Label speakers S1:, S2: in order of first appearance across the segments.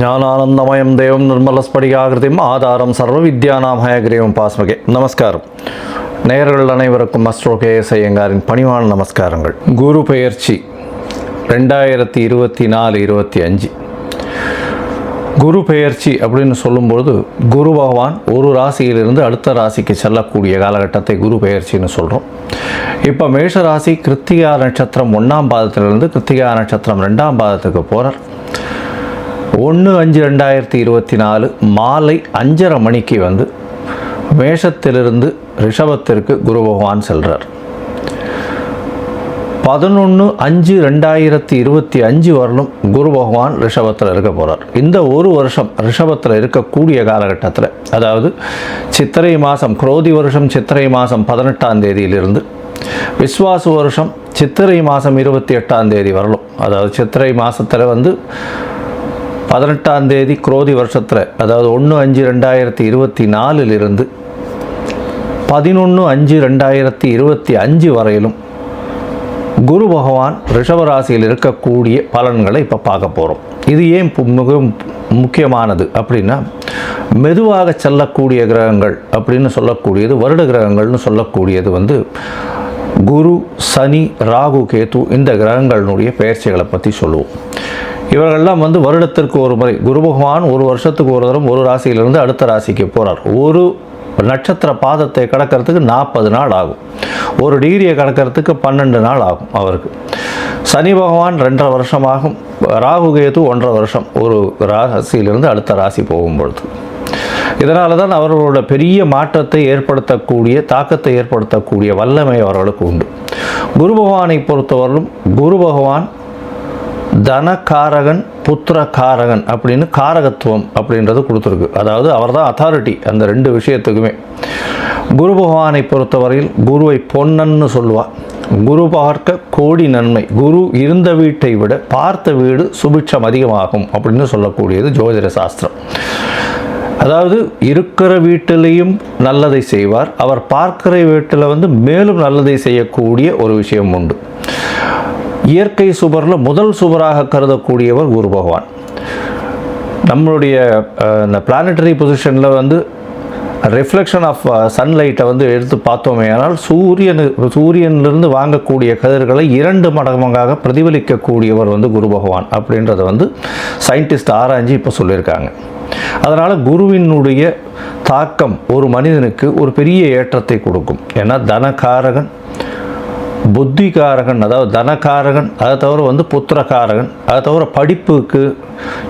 S1: ஞானானந்தமயம் தேவம் நிர்மலஸ்படிகாகிருதியும் ஆதாரம் சர்வ வித்யா ആധാരം സർവവിദ്യാനാമയഗ്രഹവും பாஸ்மகே. நமஸ்காரம். நேயர்கள் அனைவருக்கும் அஸ்ட்ரோ கேஎஸ் ஐயங்காரின் பணிவான நமஸ்காரங்கள். குரு பெயர்ச்சி ரெண்டாயிரத்தி இருபத்தி நாலு இருபத்தி அஞ்சு. குரு பெயர்ச்சி அப்படின்னு சொல்லும்பொழுது குரு பகவான் ஒரு ராசியிலிருந்து அடுத்த ராசிக்கு செல்லக்கூடிய காலகட்டத்தை குரு பெயர்ச்சின்னு சொல்கிறோம் இப்போ மேஷராசி கிருத்திகா நட்சத்திரம் ஒன்றாம் பாதத்திலிருந்து கிருத்திகா நட்சத்திரம் ரெண்டாம் பாதத்துக்கு போகிறார் ஒன்று அஞ்சு ரெண்டாயிரத்தி இருபத்தி நாலு மாலை அஞ்சரை மணிக்கு வந்து மேஷத்திலிருந்து ரிஷபத்திற்கு குரு பகவான் செல்கிறார் பதினொன்று அஞ்சு ரெண்டாயிரத்தி இருபத்தி அஞ்சு வரலும் குரு பகவான் ரிஷபத்தில் இருக்க போகிறார் இந்த ஒரு வருஷம் ரிஷபத்தில் இருக்கக்கூடிய காலகட்டத்தில் அதாவது சித்திரை மாதம் குரோதி வருஷம் சித்திரை மாதம் பதினெட்டாம் தேதியிலிருந்து விஸ்வாசு வருஷம் சித்திரை மாதம் இருபத்தி எட்டாம் தேதி வரலும் அதாவது சித்திரை மாதத்தில் வந்து பதினெட்டாம் தேதி குரோதி வருஷத்தில் அதாவது ஒன்று அஞ்சு ரெண்டாயிரத்தி இருபத்தி நாலிலிருந்து பதினொன்று அஞ்சு ரெண்டாயிரத்தி இருபத்தி அஞ்சு வரையிலும் குரு பகவான் ரிஷபராசியில் இருக்கக்கூடிய பலன்களை இப்போ பார்க்க போகிறோம் இது ஏன் மிகவும் முக்கியமானது அப்படின்னா மெதுவாக செல்லக்கூடிய கிரகங்கள் அப்படின்னு சொல்லக்கூடியது வருட கிரகங்கள்னு சொல்லக்கூடியது வந்து குரு சனி ராகு கேத்து இந்த கிரகங்களினுடைய பெயர்ச்சிகளை பற்றி சொல்லுவோம். இவர்கள்லாம் வந்து வருடத்திற்கு ஒரு முறை குரு பகவான் ஒரு வருஷத்துக்கு ஒரு தரம் ஒரு ராசியிலிருந்து அடுத்த ராசிக்கு போகிறார் ஒரு நட்சத்திர பாதத்தை கடக்கிறதுக்கு நாற்பது நாள் ஆகும். ஒரு டிகிரியை கடக்கிறதுக்கு பன்னெண்டு நாள் ஆகும் அவருக்கு. சனி பகவான் ரெண்டரை வருஷமாகும். ராகு கேது ஒன்றரை வருஷம் ஒரு ராசியிலிருந்து அடுத்த ராசி போகும்பொழுது. இதனால தான் அவர்களோட பெரிய மாற்றத்தை ஏற்படுத்தக்கூடிய தாக்கத்தை ஏற்படுத்தக்கூடிய வல்லமை அவர்களுக்கு உண்டு. குரு பகவானை பொறுத்தவரையிலும் குரு பகவான் தனகாரகன் புத்திரகாரகன் அப்படின்னு காரகத்துவம் அப்படின்றது கொடுத்துருக்கு. அதாவது அவர் தான் அத்தாரிட்டி அந்த ரெண்டு விஷயத்துக்குமே. குரு பகவானை பொறுத்தவரையில் குருவை பொன்னன்னு சொல்லுவாள் குரு பார்க்க கோடி நன்மை. குரு இருந்த வீட்டை விட பார்த்த வீடு சுபிட்சம் அதிகமாகும் அப்படின்னு சொல்லக்கூடியது ஜோதிட சாஸ்திரம். அதாவது இருக்கிற வீட்டிலையும் நல்லதை செய்வார். அவர் பார்க்கிற வீட்டில் வந்து மேலும் நல்லதை செய்யக்கூடிய ஒரு விஷயம் உண்டு. இயற்கை சுபரில் முதல் சுபராக கருதக்கூடியவர் குரு பகவான். நம்மளுடைய இந்த பிளானட்டரி பொசிஷனில் வந்து ரிஃப்ளெக்ஷன் ஆஃப் சன்லைட்டை வந்து எடுத்து பார்த்தோமே ஆனால் சூரியனு சூரியனிலிருந்து வாங்கக்கூடிய கதிர்களை இரண்டு மடங்காக பிரதிபலிக்கக்கூடியவர் வந்து குரு பகவான் அப்படின்றத வந்து சயின்டிஸ்ட் ஆராய்ஞ்சு இப்போ சொல்லியிருக்காங்க. அதனால் குருவினுடைய தாக்கம் ஒரு மனிதனுக்கு ஒரு பெரிய ஏற்றத்தை கொடுக்கும். ஏன்னா தனகாரகன் புத்திகாரகன் அதாவது தனக்காரகன் அதை தவிர வந்து புத்திரகாரகன் அதை தவிர படிப்புக்கு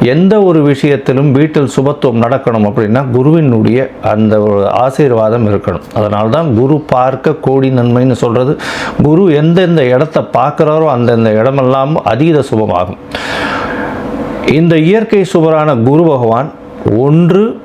S1: எந்த ஒரு விஷயத்திலும் வீட்டில் சுபத்துவம் நடக்கணும் அப்படின்னா குருவினுடைய அந்த ஆசீர்வாதம் இருக்கணும். அதனால தான் குரு பார்க்க கோடி நன்மைன்னு சொல்கிறது குரு எந்தெந்த இடத்த பார்க்குறாரோ அந்தந்த இடமெல்லாம் அதீத சுபமாகும். இந்த இயற்கை சுபரான குரு பகவான் ஒன்று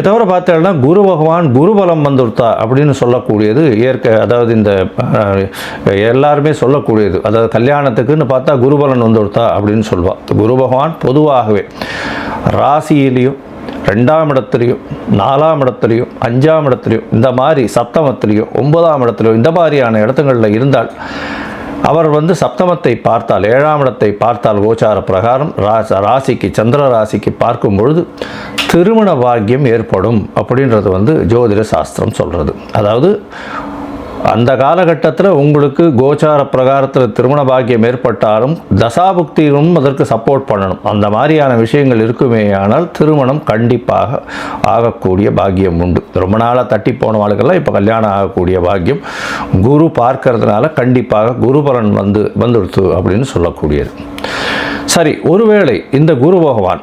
S1: தவிர பார்த்தோம்னா குரு பகவான் குருபலம் வந்துடுத்தா அப்படின்னு சொல்லக்கூடியது இயற்கை அதாவது இந்த எல்லாருமே சொல்லக்கூடியது. அதாவது கல்யாணத்துக்குன்னு பார்த்தா குருபலன் வந்துடுத்தா அப்படின்னு சொல்லுவாள் குரு பகவான் பொதுவாகவே ராசியிலையும் ரெண்டாம் இடத்துலையும் நாலாம் இடத்துலையும் அஞ்சாம் இடத்துலையும் இந்த மாதிரி சப்தமத்துலேயும் ஒன்பதாம் இடத்துலையும் இந்த மாதிரியான இடத்துங்களில் இருந்தால் அவர் வந்து சப்தமத்தை பார்த்தால் ஏழாம் இடத்தை பார்த்தால் கோச்சார பிரகாரம் ராசிக்கு சந்திர ராசிக்கு பார்க்கும் பொழுது திருமண பாக்கியம் ஏற்படும் அப்படின்றது வந்து ஜோதிட சாஸ்திரம் சொல்கிறது அதாவது அந்த காலகட்டத்தில் உங்களுக்கு கோச்சார பிரகாரத்தில் திருமண பாக்கியம் ஏற்பட்டாலும் தசாபுக்தியும் அதற்கு சப்போர்ட் பண்ணணும். அந்த மாதிரியான விஷயங்கள் இருக்குமேயானால் திருமணம் கண்டிப்பாக ஆகக்கூடிய பாக்கியம் உண்டு. ரொம்ப நாளாக தட்டி போனவாளுக்கெல்லாம் இப்போ கல்யாணம் ஆகக்கூடிய பாக்கியம். குரு பார்க்கறதுனால கண்டிப்பாக குரு பலன் வந்து வந்துடுத்து அப்படின்னு சொல்லக்கூடியது. சரி ஒருவேளை இந்த குரு பகவான்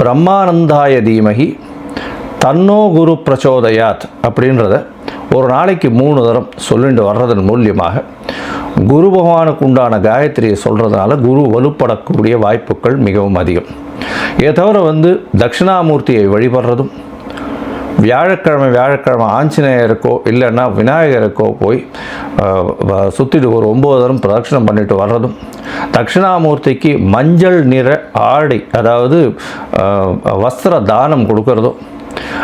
S1: பிரம்மானந்தாய தீமகி தன்னோ குரு பிரச்சோதயாத் அப்படின்றத ஒரு நாளைக்கு மூணு தரம் சொல்லிட்டு வர்றதன் மூலியமாக குரு பகவானுக்கு உண்டான காயத்ரியை சொல்கிறதுனால குரு வலுப்படக்கூடிய வாய்ப்புகள் மிகவும் அதிகம். இதை தவிர வந்து தட்சிணாமூர்த்தியை வழிபடுறதும் வியாழக்கிழமை வியாழக்கிழமை ஆஞ்சநேயருக்கோ இல்லைன்னா விநாயகருக்கோ போய் சுற்றிட்டு வ- ஒரு ஒம்பது தரம் பிரதட்சணம் பண்ணிட்டு வர்றதும் தட்சிணாமூர்த்திக்கு மஞ்சள் நிற ஆடை அதாவது வஸ்திர தானம் கொடுக்கறதும்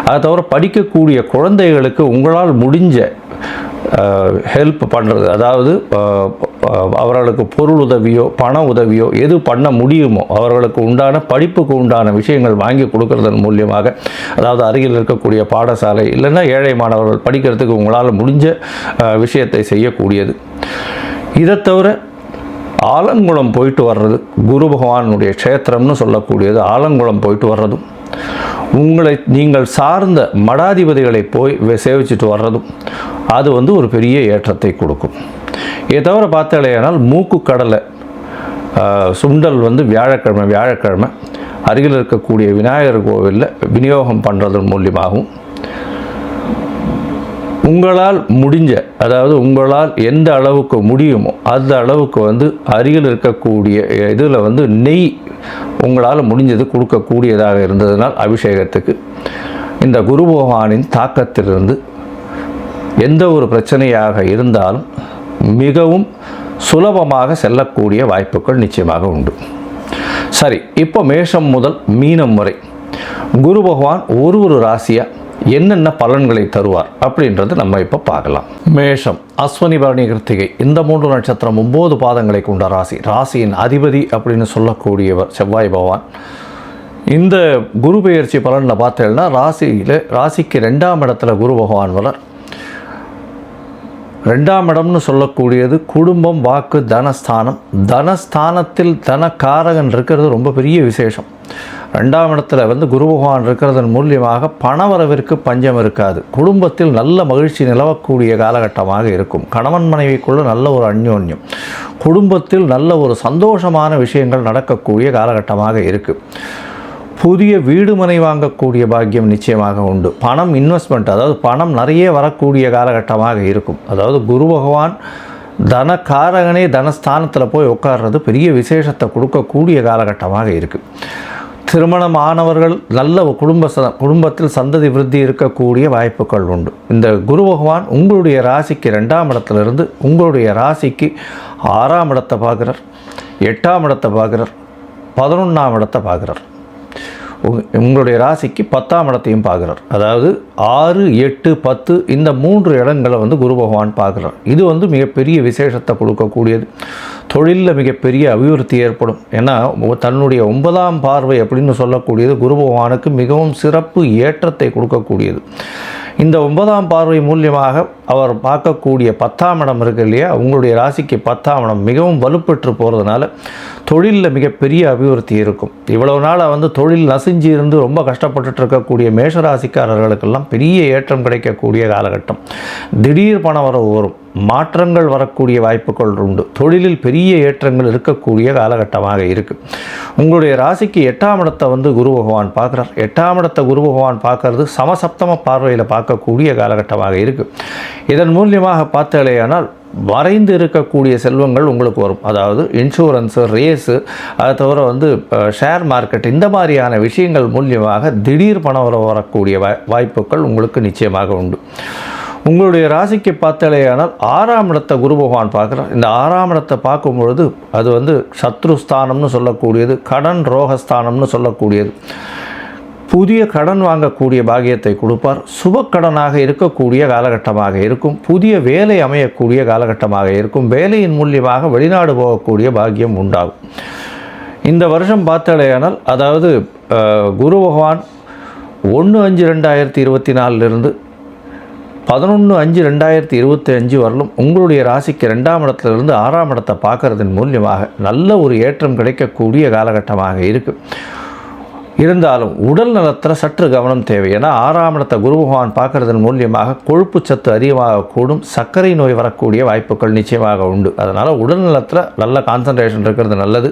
S1: அதை தவிர படிக்கக்கூடிய குழந்தைகளுக்கு உங்களால் முடிஞ்ச ஹெல்ப் பண்ணுறது அதாவது அவர்களுக்கு பொருள் உதவியோ பண உதவியோ எது பண்ண முடியுமோ அவர்களுக்கு உண்டான படிப்புக்கு உண்டான விஷயங்கள் வாங்கி கொடுக்கறதன் மூலியமாக அதாவது அருகில் இருக்கக்கூடிய பாடசாலை இல்லைன்னா ஏழை மாணவர்கள் படிக்கிறதுக்கு உங்களால் முடிஞ்ச விஷயத்தை செய்யக்கூடியது. இதை தவிர ஆலங்குளம் போயிட்டு வர்றது குரு பகவானுடைய க்ஷேத்திரம்னு சொல்லக்கூடியது ஆலங்குளம் போயிட்டு வர்றதும். உங்களை நீங்கள் சார்ந்த மடாதிபதிகளை போய் சேவிச்சுட்டு சேவிச்சிட்டு வர்றதும் அது வந்து ஒரு பெரிய ஏற்றத்தை கொடுக்கும். இதை தவிர பார்த்தாலேயானால் மூக்கு கடலை சுண்டல் வந்து வியாழக்கிழமை வியாழக்கிழமை அருகில் இருக்கக்கூடிய விநாயகர் கோவிலில் விநியோகம் பண்ணுறதன் மூலியமாகவும் உங்களால் முடிஞ்ச அதாவது உங்களால் எந்த அளவுக்கு முடியுமோ அந்த அளவுக்கு வந்து அருகில் இருக்கக்கூடிய இதில் வந்து நெய் உங்களால் முடிஞ்சது கொடுக்கக்கூடியதாக இருந்ததுனால் அபிஷேகத்துக்கு. இந்த குரு பகவானின் தாக்கத்திலிருந்து எந்த ஒரு பிரச்சனையாக இருந்தாலும் மிகவும் சுலபமாக செல்லக்கூடிய வாய்ப்புகள் நிச்சயமாக உண்டு. சரி இப்போ மேஷம் முதல் மீனம் வரை குரு பகவான் ஒரு ஒரு ராசியாக என்னென்ன பலன்களை தருவார் அப்படின்றத நம்ம இப்போ பார்க்கலாம். மேஷம் அஸ்வனி பரணி கிருத்திகை. இந்த மூன்று நட்சத்திரம் ஒம்பது பாதங்களை கொண்ட ராசி. ராசியின் அதிபதி அப்படின்னு சொல்லக்கூடியவர் செவ்வாய் பகவான். இந்த குரு பெயர்ச்சி பலனில் பார்த்தேன்னா ராசியில் ராசிக்கு ரெண்டாம் இடத்துல குரு பகவான் வளர் ரெண்டாம் இடம்னு சொல்லக்கூடியது குடும்பம் வாக்கு தனஸ்தானம். தனஸ்தானத்தில் தனக்காரகன் இருக்கிறது ரொம்ப பெரிய விசேஷம். ரெண்டாம் இடத்துல வந்து குரு பகவான் இருக்கிறதன் மூலியமாக பணவரவிற்கு பஞ்சம் இருக்காது. குடும்பத்தில் நல்ல மகிழ்ச்சி நிலவக்கூடிய காலகட்டமாக இருக்கும். கணவன் மனைவிக்குள்ள நல்ல ஒரு அந்யோன்யம். குடும்பத்தில் நல்ல ஒரு சந்தோஷமான விஷயங்கள் நடக்கக்கூடிய காலகட்டமாக இருக்குது புதிய வீடு மனை வாங்கக்கூடிய பாக்கியம் நிச்சயமாக உண்டு. பணம் இன்வெஸ்ட்மெண்ட் அதாவது பணம் நிறைய வரக்கூடிய காலகட்டமாக இருக்கும். அதாவது குரு பகவான் தனக்காரகனே தனஸ்தானத்தில் போய் உட்கார்றது பெரிய விசேஷத்தை கொடுக்கக்கூடிய காலகட்டமாக இருக்குது திருமணம் ஆனவர்கள் நல்ல குடும்ப ச குடும்பத்தில் சந்ததி விருத்தி இருக்கக்கூடிய வாய்ப்புகள் உண்டு. இந்த குரு பகவான் உங்களுடைய ராசிக்கு ரெண்டாம் இடத்துலேருந்து உங்களுடைய ராசிக்கு ஆறாம் இடத்தை பார்க்குறார் எட்டாம் இடத்தை பார்க்குறார் பதினொன்றாம் இடத்தை பார்க்குறார். உங்களுடைய ராசிக்கு பத்தாம் இடத்தையும் பார்க்குறார். அதாவது ஆறு எட்டு பத்து இந்த மூன்று இடங்களை வந்து குரு பகவான் பார்க்குறார். இது வந்து மிகப்பெரிய விசேஷத்தை கொடுக்கக்கூடியது. தொழிலில் மிகப்பெரிய அபிவிருத்தி ஏற்படும். ஏன்னா தன்னுடைய ஒன்பதாம் பார்வை அப்படின்னு சொல்லக்கூடியது குரு பகவானுக்கு மிகவும் சிறப்பு ஏற்றத்தை கொடுக்கக்கூடியது. இந்த ஒன்பதாம் பார்வை மூலியமாக அவர் பார்க்கக்கூடிய பத்தாம் இடம் இருக்கு இல்லையா? உங்களுடைய ராசிக்கு பத்தாம் இடம் மிகவும் வலுப்பெற்று போகிறதுனால தொழிலில் மிகப்பெரிய அபிவிருத்தி இருக்கும். இவ்வளவு நாளாக வந்து தொழில் நசிஞ்சு இருந்து ரொம்ப கஷ்டப்பட்டுட்டு இருக்கக்கூடிய மேஷராசிக்காரர்களுக்கெல்லாம் பெரிய ஏற்றம் கிடைக்கக்கூடிய காலகட்டம். திடீர் பணம் வர வரும். மாற்றங்கள் வரக்கூடிய வாய்ப்புகள் உண்டு. தொழிலில் பெரிய ஏற்றங்கள் இருக்கக்கூடிய காலகட்டமாக இருக்குது உங்களுடைய ராசிக்கு எட்டாம் இடத்தை வந்து குரு பகவான் பார்க்குறார். எட்டாம் இடத்தை குரு பகவான் பார்க்கறது சமசப்தம பார்வையில் பார்க்கக்கூடிய காலகட்டமாக இருக்குது இதன் மூலியமாக பார்த்தாலேயானால் வரைந்து இருக்கக்கூடிய செல்வங்கள் உங்களுக்கு வரும். அதாவது இன்சூரன்ஸு ரேஸு அதை தவிர வந்து ஷேர் மார்க்கெட் இந்த மாதிரியான விஷயங்கள் மூலியமாக திடீர் பணம் வர வரக்கூடிய வாய்ப்புகள் உங்களுக்கு நிச்சயமாக உண்டு. உங்களுடைய ராசிக்கு பார்த்தாலேயானால் ஆறாம் இடத்தை குரு பகவான் பார்க்குறார். இந்த ஆறாம் இடத்தை பார்க்கும் பொழுது அது வந்து சத்ருஸ்தானம்னு சொல்லக்கூடியது கடன் ரோகஸ்தானம்னு சொல்லக்கூடியது. புதிய கடன் வாங்கக்கூடிய பாக்கியத்தை கொடுப்பார். சுபக்கடனாக இருக்கக்கூடிய காலகட்டமாக இருக்கும். புதிய வேலை அமையக்கூடிய காலகட்டமாக இருக்கும். வேலையின் மூலியமாக வெளிநாடு போகக்கூடிய பாக்கியம் உண்டாகும். இந்த வருஷம் பார்த்தாலேயானால் அதாவது குரு பகவான் ஒன்று அஞ்சு ரெண்டாயிரத்தி இருபத்தி நாலுலேருந்து பதினொன்று அஞ்சு ரெண்டாயிரத்தி இருபத்தி அஞ்சு வரலும் உங்களுடைய ராசிக்கு ரெண்டாம் இடத்துலேருந்து ஆறாம் இடத்தை பார்க்கறதன் மூலியமாக நல்ல ஒரு ஏற்றம் கிடைக்கக்கூடிய காலகட்டமாக இருக்குது இருந்தாலும் உடல் நலத்தில் சற்று கவனம் தேவை. ஏன்னா ஆறாம் இடத்தை குரு பகவான் பார்க்கறதன் மூலியமாக கொழுப்பு சத்து அதிகமாக கூடும் சர்க்கரை நோய் வரக்கூடிய வாய்ப்புகள் நிச்சயமாக உண்டு. அதனால் உடல் நலத்தில் நல்ல கான்சன்ட்ரேஷன் இருக்கிறது நல்லது.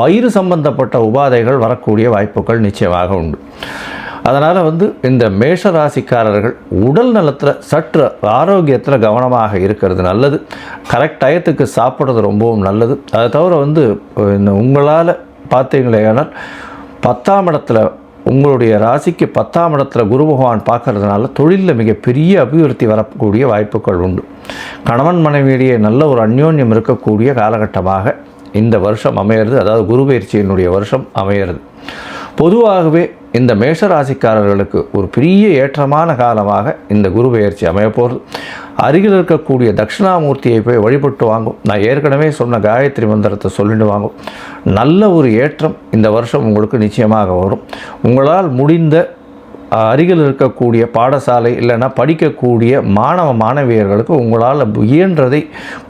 S1: வயிறு சம்பந்தப்பட்ட உபாதைகள் வரக்கூடிய வாய்ப்புகள் நிச்சயமாக உண்டு. அதனால் வந்து இந்த மேஷ ராசிக்காரர்கள் உடல் நலத்தில் சற்று ஆரோக்கியத்தில் கவனமாக இருக்கிறது நல்லது. கரெக்ட் டயத்துக்கு சாப்பிட்றது ரொம்பவும் நல்லது. அதை தவிர வந்து இந்த உங்களால் பார்த்தீங்களேனால் பத்தாம் இடத்துல உங்களுடைய ராசிக்கு பத்தாம் இடத்துல குரு பகவான் பார்க்கறதுனால தொழிலில் மிகப்பெரிய அபிவிருத்தி வரக்கூடிய வாய்ப்புகள் உண்டு. கணவன் மனைவியிடையே நல்ல ஒரு அந்யோன்யம் இருக்கக்கூடிய காலகட்டமாக இந்த வருஷம் அமையிறது. அதாவது குரு பயிற்சியினுடைய வருஷம் அமையிறது. பொதுவாகவே இந்த மேஷராசிக்காரர்களுக்கு ஒரு பெரிய ஏற்றமான காலமாக இந்த குரு பெயர்ச்சி அமையப்போகிறது அருகில் இருக்கக்கூடிய தட்சிணாமூர்த்தியை போய் வழிபட்டு வாங்கும். நான் ஏற்கனவே சொன்ன காயத்ரி மந்திரத்தை சொல்லிட்டு வாங்கும். நல்ல ஒரு ஏற்றம் இந்த வருஷம் உங்களுக்கு நிச்சயமாக வரும். உங்களால் முடிந்த அருகில் இருக்கக்கூடிய பாடசாலை இல்லைன்னா படிக்கக்கூடிய மாணவ மாணவியர்களுக்கு உங்களால் இயன்றதை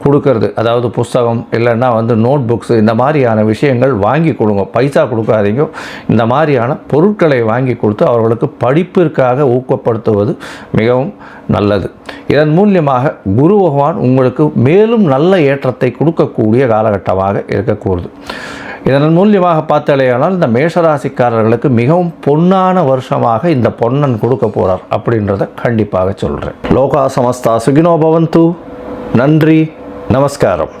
S1: கொடுக்கறது. அதாவது புஸ்தகம் இல்லைன்னா வந்து நோட் புக்ஸ் இந்த மாதிரியான விஷயங்கள் வாங்கி கொடுங்க. பைசா கொடுக்காதீங்க. இந்த மாதிரியான பொருட்களை வாங்கி கொடுத்து அவர்களுக்கு படிப்பிற்காக ஊக்கப்படுத்துவது மிகவும் நல்லது. இதன் மூலியமாக குரு பகவான் உங்களுக்கு மேலும் நல்ல ஏற்றத்தை கொடுக்கக்கூடிய காலகட்டமாக இருக்கக்கூடுது. இதன் மூலியமாக பார்த்தாலேயானால் இந்த மேஷராசிக்காரர்களுக்கு மிகவும் பொன்னான வருஷமாக இந்த பொன்னன் கொடுக்க போகிறார் அப்படின்றத கண்டிப்பாக சொல்கிறேன் லோகா சமஸ்தா சுகினோ பவந்து. நன்றி நமஸ்காரம்.